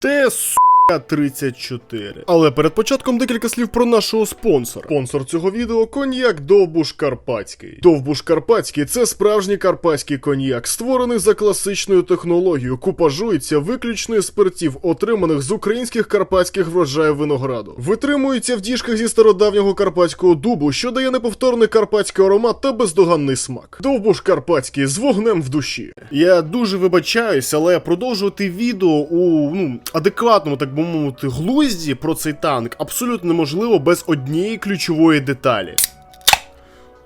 Те с. 34. Але перед початком декілька слів про нашого спонсора. Спонсор цього відео коньяк Довбуш Карпатський. Довбуш Карпатський це справжній карпатський коньяк, створений за класичною технологією, купажується виключно із спиртів, отриманих з українських карпатських врожаїв винограду. Витримується в діжках зі стародавнього карпатського дубу, що дає неповторний карпатський аромат та бездоганний смак. Довбуш Карпатський з вогнем в душі. Я дуже вибачаюсь, але продовжувати відео у ну адекватному, так би мовити, глузді про цей танк абсолютно неможливо без однієї ключової деталі.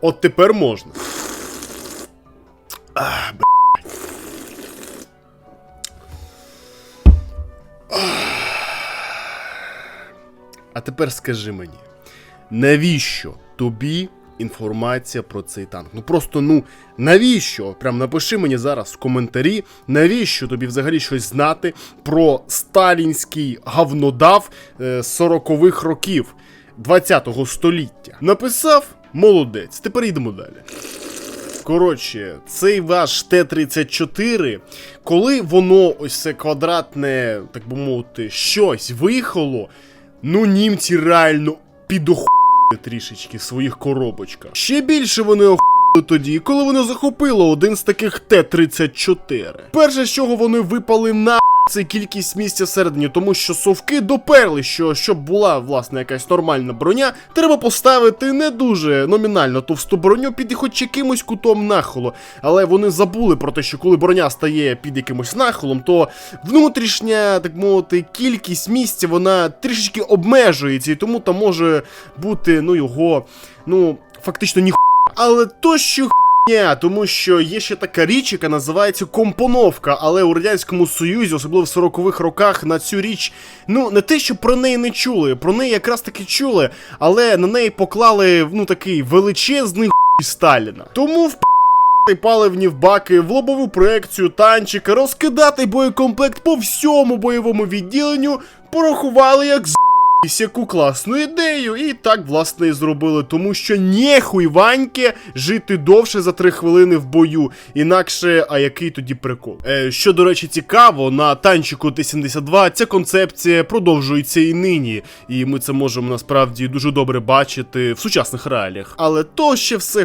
От тепер можна. Ах. А тепер скажи мені, навіщо тобі інформація про цей танк? Ну просто ну навіщо? Прям напиши мені зараз в коментарі, навіщо тобі взагалі щось знати про сталінський говнодав е, 40-х років 20-го століття? Написав? Молодець. Тепер йдемо далі. Коротше, цей ваш Т-34, коли воно ось це квадратне, так би мовити, щось виїхало, ну німці реально підохуїли трішечки в своїх коробочках. Ще більше вони охуїли тоді, коли вони захопили один з таких Т-34. Перше, з чого вони випали на це кількість місця всередині, тому що совки доперли, що щоб була власне якась нормальна броня, треба поставити не дуже номінально товсту броню під хоч якимось кутом нахилу. Але вони забули про те, що коли броня стає під якимось нахилом, то внутрішня, так мовити, кількість місця вона трішечки обмежується, і тому там може бути ну його, ну фактично ні але то що Ні, тому що є ще така річ, яка називається компоновка, але у радянському союзі, особливо в 40-х роках, на цю річ, ну не те, що про неї не чули, про неї якраз таки чули, але на неї поклали ну такий величезний хуй Сталіна. Тому в паливні в баки, в лобову проекцію танчика, розкидати боєкомплект по всьому бойовому відділенню, порахували як з. Яку класну ідею, і так власне і зробили, тому що нєхуй Ваньке жити довше за 3 хвилини в бою. Інакше, а який тоді прикол? Е, що, до речі, цікаво, на танчику Т-72 ця концепція продовжується і нині, і ми це можемо насправді дуже добре бачити в сучасних реаліях. Але то ще все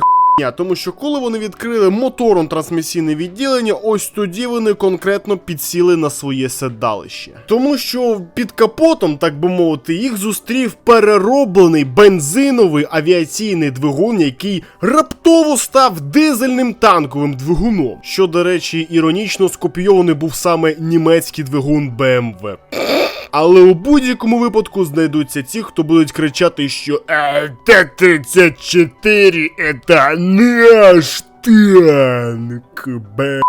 тому що коли вони відкрили мотором трансмісійне відділення, ось тоді вони конкретно підсіли на своє седалище. Тому що під капотом, так би мовити, їх зустрів перероблений бензиновий авіаційний двигун, який раптово став дизельним танковим двигуном. Що, до речі, іронічно скопійований був саме німецький двигун BMW. Але у будь-якому випадку знайдуться ті, хто будуть кричати, що «Е, Т-34 це наш танк, бе.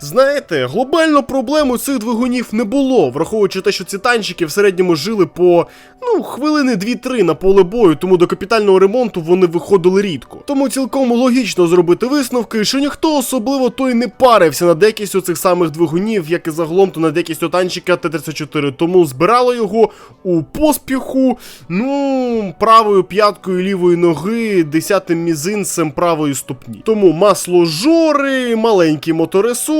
Знаєте, глобально проблем у цих двигунів не було, враховуючи те, що ці танчики в середньому жили по ну хвилини 2-3 на поле бою, тому до капітального ремонту вони виходили рідко. Тому цілком логічно зробити висновки, що ніхто особливо той не парився над якістю цих самих двигунів, як і загалом то над якістю танчика Т-34, тому збирало його у поспіху, ну правою п'яткою лівої ноги, десятим мізинцем правої ступні. Тому масло жори, маленький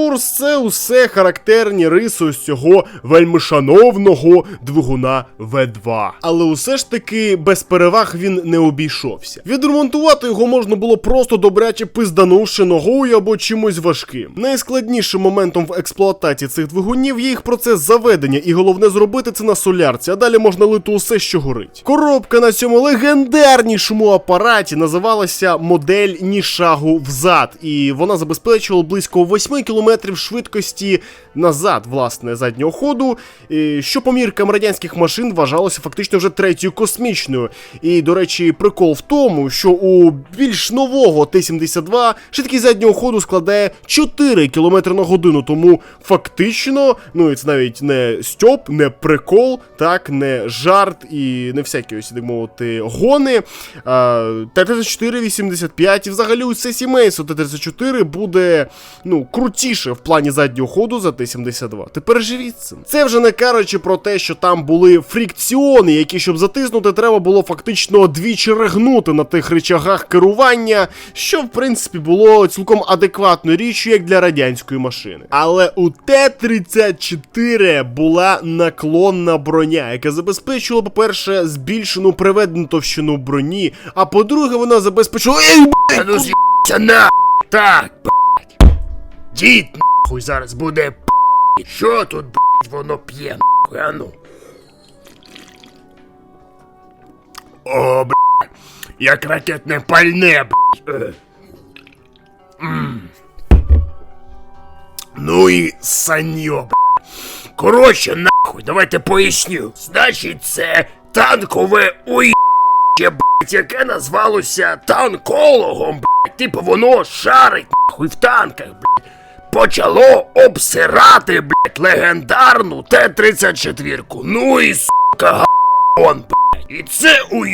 моторесурс, це усе характерні риси ось цього вельмишановного двигуна В2. Але усе ж таки без переваг він не обійшовся. Відремонтувати його можна було просто добряче пизданувши ногою або чимось важким. Найскладнішим моментом в експлуатації цих двигунів є їх процес заведення, і головне зробити це на солярці, а далі можна лити усе, що горить. Коробка на цьому легендарнішому апараті називалася модель ні шагу взад, і вона забезпечувала близько 8 км швидкості назад, власне, заднього ходу, що по міркам радянських машин вважалося фактично вже третьою космічною. І, до речі, прикол в тому, що у більш нового Т-72 швидкість заднього ходу складає 4 км на годину, тому фактично, ну і це навіть не стьоп, не прикол, так, не жарт і не всякі ось так мовити гони. Т-34-85 і взагалі усе сімейство Т-34 буде ну, крутіше в плані заднього ходу за Т-72. Тепер живіть цим. Це вже не кажучи про те, що там були фрикціони, які, щоб затиснути, треба було фактично двічі регнути на тих речагах керування, що в принципі було цілком адекватною річчю, як для радянської машини. Але у Т-34 була наклонна броня, яка забезпечувала, по-перше, збільшену приведену товщину броні, а по-друге, вона забезпечувала. Ей, Та ну на так, блядь. Дід нахуй зараз буде п***. Що тут, блядь, воно п'є нахуй, а ну. О, блядь, як ракетне пальне, блядь. Е. Ну і саньо, блядь. Коротше, нахуй, давайте поясню. Значить, це танкове уї блять, яке назвалося танкологом, блять, типу воно шарить нахуй в танках, блять. Почало обсирати, блять, легендарну Т-34. Ну і сука, гон, блять. І це уй.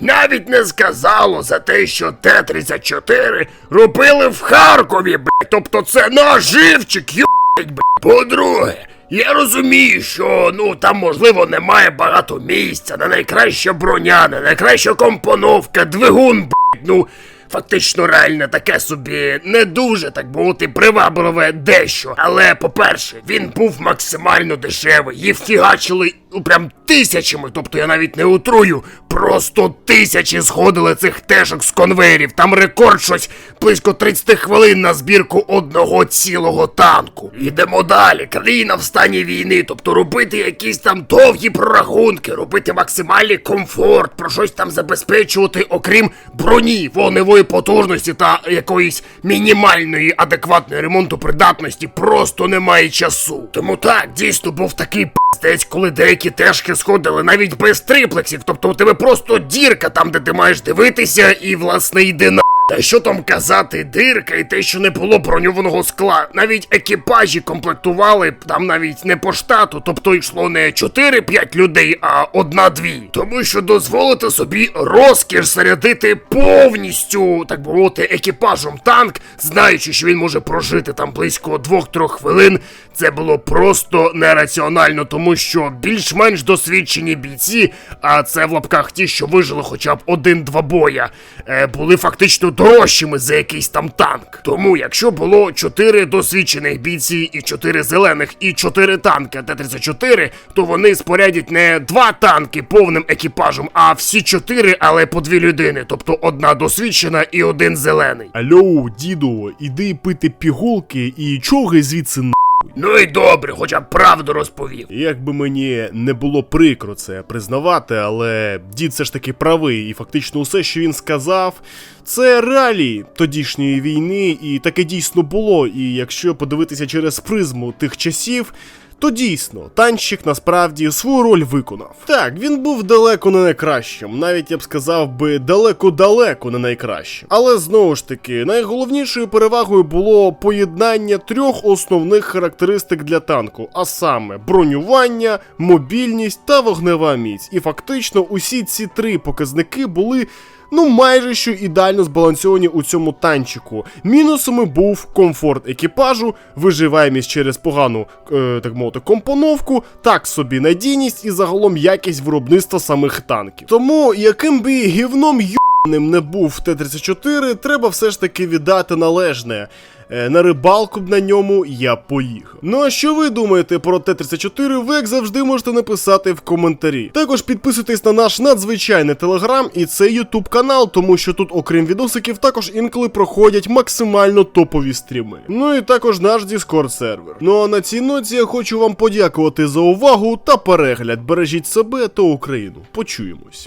Навіть не сказало за те, що Т-34 робили в Харкові, блять. Тобто це наживчик, блять. По-друге, я розумію, що ну там можливо немає багато місця, не найкраща броня, не найкраща компоновка, двигун, блять, ну. Фактично реально таке собі не дуже, так бути привабливе дещо. Але, по-перше, він був максимально дешевий. Їх фігачили ну, прям тисячами, тобто я навіть не утрую. Просто тисячі сходили цих тежок з конвейерів. Там рекорд щось близько 30 хвилин на збірку одного цілого танку. Йдемо далі. Країна в стані війни, тобто робити якісь там довгі прорахунки, робити максимальний комфорт, про щось там забезпечувати, окрім броні, вогневої потужності та якоїсь мінімальної адекватної ремонту придатності, просто немає часу. Тому так, дійсно був такий пиздець, коли деякі тежки сходили навіть без триплексів, тобто у тебе просто дірка там, де ти маєш дивитися, і власне на. Та що там казати, дирка і те, що не було броньованого скла. Навіть екіпажі комплектували там навіть не по штату, тобто йшло не 4-5 людей, а одна-дві. Тому що дозволити собі розкіш зарядити повністю, так би мовити, екіпажом танк, знаючи, що він може прожити там близько 2-3 хвилин, це було просто нераціонально, тому що більш-менш досвідчені бійці, а це в лапках ті, що вижили хоча б один-два боя, е, були фактично дорожчими за якийсь там танк. Тому, якщо було 4 досвідчених бійці і 4 зелених, і 4 танки Т-34, то вони спорядять не два танки повним екіпажем, а всі 4, але по дві людини, тобто одна досвідчена і один зелений. Алло, діду, іди пити пігулки і чоги звідси на. Ну і добре, хоча б правду розповів. Як би мені не було прикро це признавати, але дід все ж таки правий, і фактично усе, що він сказав, це реалії тодішньої війни, і таке дійсно було. І якщо подивитися через призму тих часів. То дійсно, танчик насправді свою роль виконав. Так, він був далеко не найкращим, навіть я б сказав би далеко-далеко не найкращим. Але знову ж таки, найголовнішою перевагою було поєднання трьох основних характеристик для танку, а саме бронювання, мобільність та вогнева міць. І фактично усі ці три показники були ну майже що ідеально збалансовані у цьому танчику. Мінусами був комфорт екіпажу, виживаємість через погану, е, так мовити, компоновку, так собі надійність і загалом якість виробництва самих танків. Тому яким би гівном ю**ним не був Т-34, треба все ж таки віддати належне. Е, На рибалку б на ньому я поїхав. Ну а що ви думаєте про Т-34, ви як завжди можете написати в коментарі. Також підписуйтесь на наш надзвичайний телеграм і цей ютуб канал, тому що тут, окрім відосиків, також інколи проходять максимально топові стріми. Ну і також наш Discord сервер. Ну а на цій ноці я хочу вам подякувати за увагу та перегляд. Бережіть себе та Україну. Почуємось.